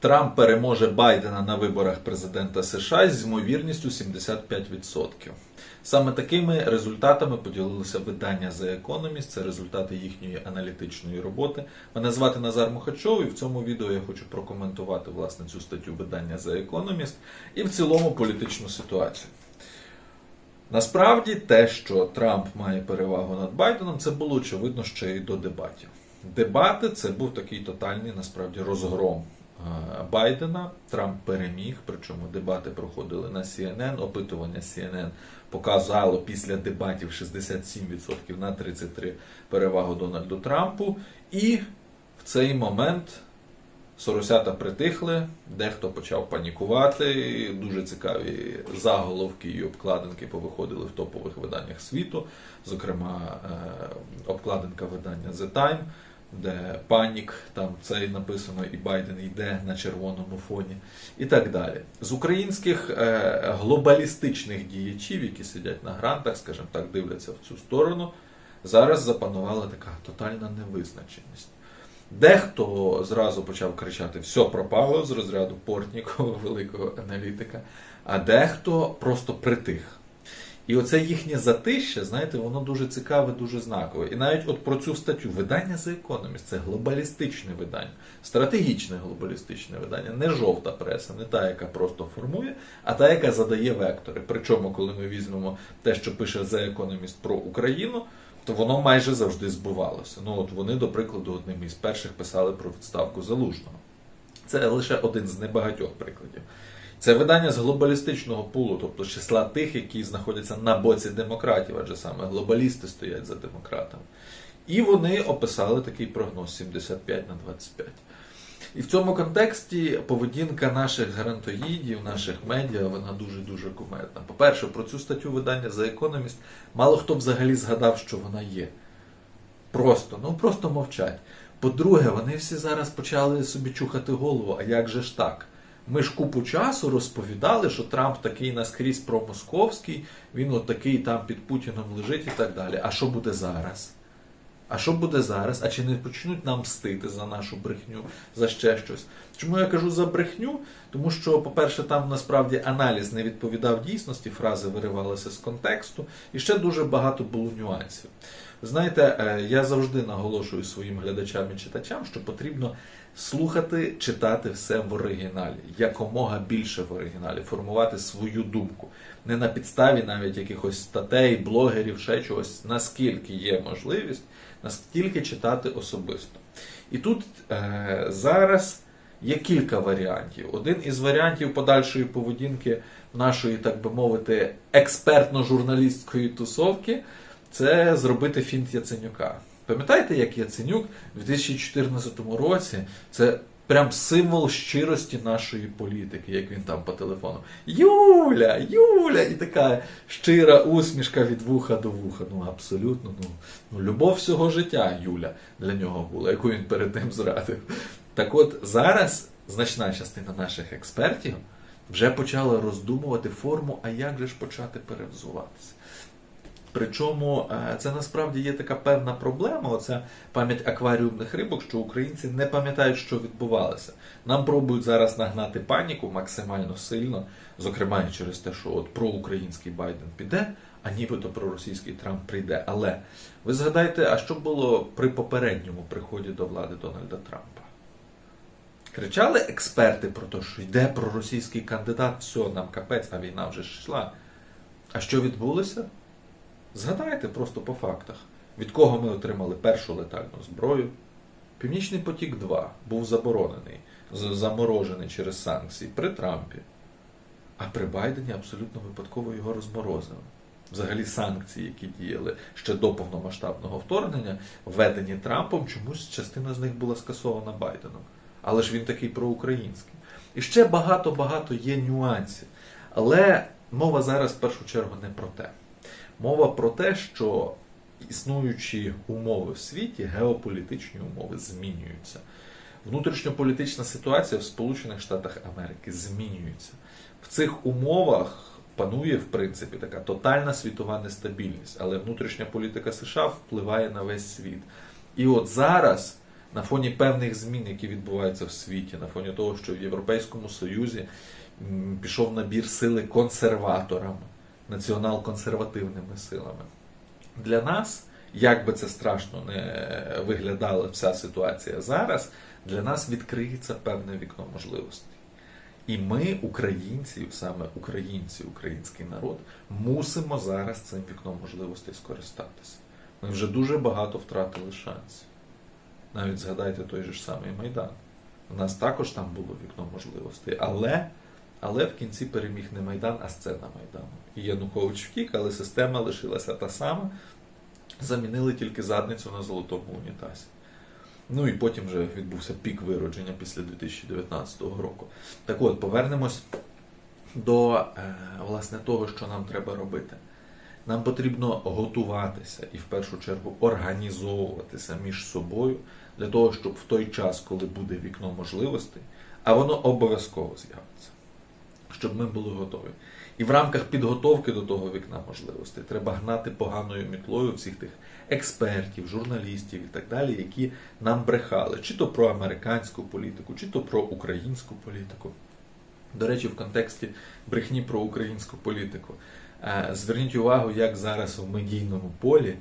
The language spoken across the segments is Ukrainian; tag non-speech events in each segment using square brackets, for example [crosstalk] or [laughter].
Трамп переможе Байдена на виборах президента США з ймовірністю 75%. Саме такими результатами поділилося видання The Economist. Це результати їхньої аналітичної роботи. Мене звати Назар Мухачов, і в цьому відео я хочу прокоментувати власне цю статтю видання The Economist і в цілому політичну ситуацію. Насправді, те, що Трамп має перевагу над Байденом, це було очевидно ще й до дебатів. Дебати це був такий тотальний насправді розгром Байдена. Трамп переміг, причому дебати проходили на CNN. Опитування CNN показало після дебатів 67% на 33% перевагу Дональду Трампу. І в цей момент Соросята притихли, дехто почав панікувати. Дуже цікаві заголовки і обкладинки повиходили в топових виданнях світу, зокрема, е, обкладинка видання The Time, де панік, там це написано, і Байден йде на червоному фоні, і так далі. З українських е, глобалістичних діячів, які сидять на грантах, скажімо так, дивляться в цю сторону, зараз запанувала така тотальна невизначеність. Дехто зразу почав кричати все пропало з розряду Портнікова, [laughs] великого аналітика, а дехто просто притих. І оце їхнє затище, знаєте, воно дуже цікаве, дуже знакове. І навіть от про цю статтю видання The Economist – це глобалістичне видання, стратегічне глобалістичне видання, не жовта преса, не та, яка просто формує, а та, яка задає вектори. Причому, коли ми візьмемо те, що пише The Economist про Україну, то воно майже завжди збувалося. Ну от вони, до прикладу, одним із перших писали про відставку залужного. Це лише один з небагатьох прикладів. Це видання з глобалістичного пулу, тобто числа тих, які знаходяться на боці демократів, адже саме глобалісти стоять за демократами. І вони описали такий прогноз 75 на 25. І в цьому контексті поведінка наших грантоїдів, наших медіа, вона дуже-дуже кумедна. По-перше, про цю статтю видання The Economist мало хто взагалі згадав, що вона є. Просто, ну просто мовчать. По-друге, вони всі зараз почали собі чухати голову, а як же ж так? Ми ж купу часу розповідали, що Трамп такий наскрізь промосковський, він от такий там під Путіном лежить і так далі. А що буде зараз? А що буде зараз? А чи не почнуть нам мстити за нашу брехню, за ще щось? Чому я кажу за брехню? Тому що, по-перше, там насправді аналіз не відповідав дійсності, фрази виривалися з контексту, і ще дуже багато було нюансів. Знаєте, е, я завжди наголошую своїм глядачам і читачам, що потрібно слухати, читати все в оригіналі, якомога більше в оригіналі, формувати свою думку. Не на підставі навіть якихось статей, блогерів, ще чогось, наскільки є можливість, наскільки читати особисто. І тут е, зараз є кілька варіантів. Один із варіантів подальшої поведінки нашої, так би мовити, експертно-журналістської тусовки це зробити фінт Яценюка. Пам'ятаєте, як Яценюк у 2014 році це прям символ щирості нашої політики, як він там по телефону. Юля, Юля! І така щира усмішка від вуха до вуха. Ну абсолютно, ну, ну любов всього життя Юля для нього була, яку він перед тим зрадив. Так от зараз значна частина наших експертів вже почала роздумувати форму, а як же ж почати перевзуватися. Причому е, це насправді є така певна проблема. Оця пам'ять акваріумних рибок, що українці не пам'ятають, що відбувалося. Нам пробують зараз нагнати паніку максимально сильно, зокрема і через те, що от проукраїнський Байден піде, а нібито проросійський Трамп прийде. Але ви згадайте, а що було при попередньому приході до влади Дональда Трампа? Кричали експерти про те, що йде проросійський кандидат, все, нам капець, а війна вже йшла. А що відбулося? Згадайте просто по фактах, від кого ми отримали першу летальну зброю. Північний потік 2 був заборонений, заморожений через санкції при Трампі. А при Байдені абсолютно випадково його розморозили. Взагалі санкції, які діяли ще до повномасштабного вторгнення, введені Трампом, чомусь частина з них була скасована Байденом. Але ж він такий проукраїнський. І ще багато-багато є нюансів. Але мова зараз в першу чергу не про те. Мова про те, що існуючі умови в світі, геополітичні умови змінюються. Внутрішньополітична ситуація в Сполучених Штатах Америки змінюється. В цих умовах панує, в принципі, така тотальна світова нестабільність, але внутрішня політика США впливає на весь світ. І от зараз на фоні певних змін, які відбуваються в світі, на фоні того, що в Європейському Союзі пішов набір сили консерваторами, націонал-консервативними силами. Для нас, як би це страшно не виглядала вся ситуація зараз, для нас відкриється певне вікно можливостей. І ми, українці, саме українці, український народ, мусимо зараз цим вікном можливостей скористатися. Ми вже дуже багато втратили шансів. Навіть згадайте той же ж самий Майдан. У нас також там було вікно можливостей, але, але в кінці переміг не Майдан, а сцена Майдану. І Янукович втік, але система лишилася та сама. Замінили тільки задницю на золотому унітазі. Ну і потім вже відбувся пік виродження після 2019 року. Так от, повернемось до е, власне того, що нам треба робити. Нам потрібно готуватися і в першу чергу організовуватися між собою для того, щоб в той час, коли буде вікно можливостей, а воно обов'язково з'явиться, щоб ми були готові. І в рамках підготовки до того вікна можливостей треба гнати поганою мітлою всіх тих експертів, журналістів і так далі, які нам брехали, чи то про американську політику, чи то про українську політику. До речі, в контексті брехні про українську політику. Е, Зверніть увагу, як зараз в медійному полі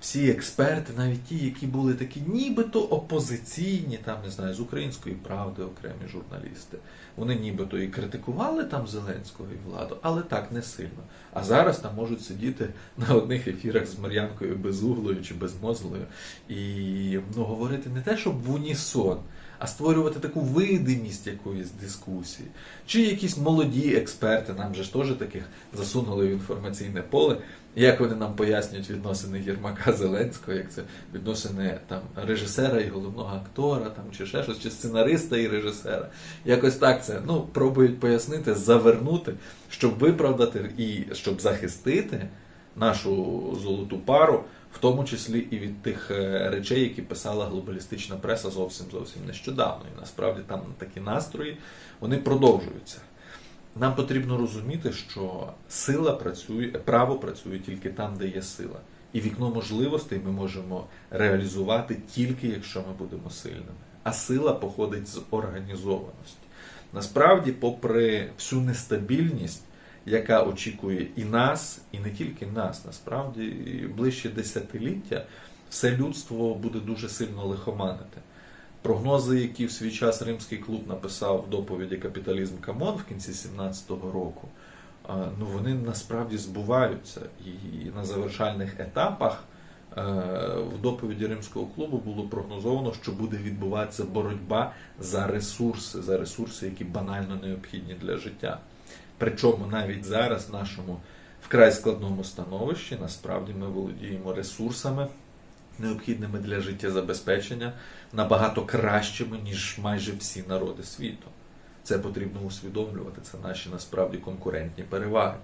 всі експерти, навіть ті, які були такі нібито опозиційні, там не знаю, з української правди окремі журналісти, вони нібито і критикували там Зеленського і владу, але так не сильно. А зараз там можуть сидіти на одних ефірах з Мар'янкою Безуглою чи Безмозлою і ну, говорити не те, щоб в унісон. А створювати таку видимість якоїсь дискусії. Чи якісь молоді експерти, нам же ж теж таких засунули в інформаційне поле, як вони нам пояснюють відносини Єрмака Зеленського, як це відносини там режисера і головного актора, там чи ще щось, чи сценариста і режисера. Якось так це ну, пробують пояснити, завернути, щоб виправдати і щоб захистити нашу золоту пару, в тому числі і від тих е, речей, які писала глобалістична преса зовсім зовсім нещодавно. І насправді там такі настрої вони продовжуються. Нам потрібно розуміти, що сила працює, право працює тільки там, де є сила. І вікно можливостей ми можемо реалізувати тільки якщо ми будемо сильними. А сила походить з організованості. Насправді, попри всю нестабільність, яка очікує і нас, і не тільки нас, насправді ближче десятиліття все людство буде дуже сильно лихоманити. Прогнози, які в свій час римський клуб написав в доповіді Капіталізм Камон в кінці 17-го року, ну вони насправді збуваються. І на завершальних етапах е, в доповіді Римського клубу було прогнозовано, що буде відбуватися боротьба за ресурси, за ресурси, які банально необхідні для життя. Причому навіть зараз в нашому вкрай складному становищі насправді ми володіємо ресурсами, необхідними для життєзабезпечення, набагато кращими, ніж майже всі народи світу. Це потрібно усвідомлювати, це наші насправді конкурентні переваги.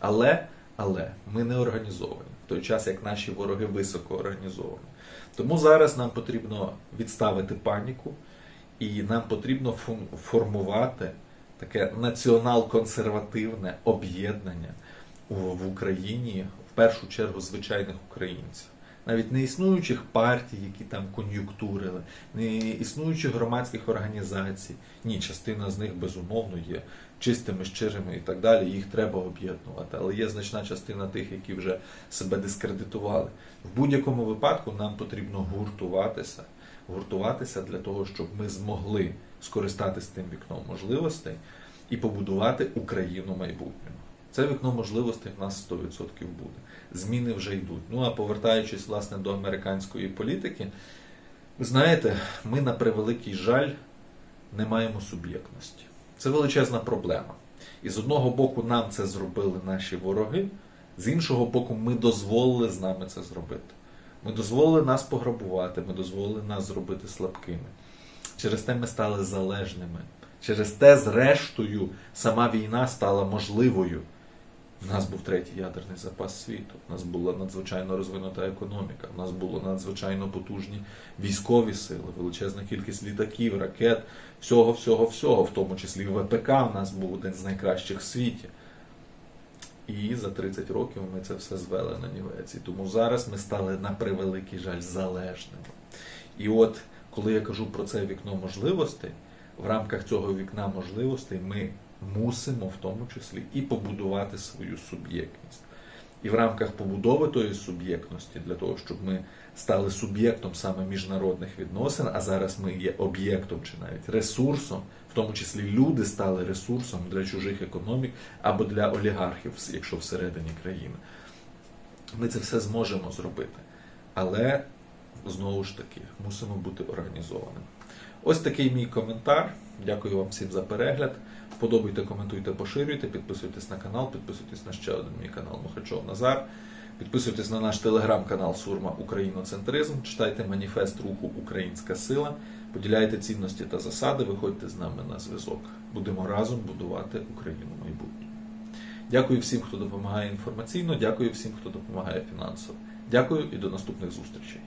Але, але ми не організовані, в той час як наші вороги високо організовані. Тому зараз нам потрібно відставити паніку, і нам потрібно формувати таке націонал-консервативне об'єднання в Україні, в першу чергу звичайних українців. Навіть не існуючих партій, які там кон'юнктурили, не існуючих громадських організацій. Ні, частина з них безумовно є чистими, щирими і так далі. Їх треба об'єднувати. Але є значна частина тих, які вже себе дискредитували. В будь-якому випадку нам потрібно гуртуватися, гуртуватися для того, щоб ми змогли скористатися тим вікном можливостей і побудувати Україну майбутнього. Це вікно можливостей в нас 100% буде. Зміни вже йдуть. Ну а повертаючись власне до американської політики, ви знаєте, ми на превеликий жаль не маємо суб'єктності. Це величезна проблема. І з одного боку, нам це зробили наші вороги, з іншого боку, ми дозволили з нами це зробити. Ми дозволили нас пограбувати, ми дозволили нас зробити слабкими. Через те ми стали залежними. Через те, зрештою, сама війна стала можливою. У нас був третій ядерний запас світу, у нас була надзвичайно розвинута економіка, у нас було надзвичайно потужні військові сили, величезна кількість літаків, ракет, всього, всього, всього, в тому числі ВПК у нас був один з найкращих в світі. І за 30 років ми це все звели на нівець. І тому зараз ми стали на превеликий жаль залежними. І от коли я кажу про це вікно можливостей, в рамках цього вікна можливостей ми мусимо в тому числі і побудувати свою суб'єктність. І в рамках побудови тої суб'єктності, для того, щоб ми стали суб'єктом саме міжнародних відносин, а зараз ми є об'єктом чи навіть ресурсом, в тому числі люди стали ресурсом для чужих економік або для олігархів, якщо всередині країни. Ми це все зможемо зробити. Але знову ж таки мусимо бути організованими. Ось такий мій коментар. Дякую вам всім за перегляд. Вподобайте, коментуйте, поширюйте, підписуйтесь на канал, підписуйтесь на ще один мій канал Мухачов Назар. Підписуйтесь на наш телеграм-канал Сурма Україноцентризм, читайте маніфест руху Українська сила, поділяйте цінності та засади, виходьте з нами на зв'язок. Будемо разом будувати Україну майбутню. Дякую всім, хто допомагає інформаційно, дякую всім, хто допомагає фінансово. Дякую і до наступних зустрічей.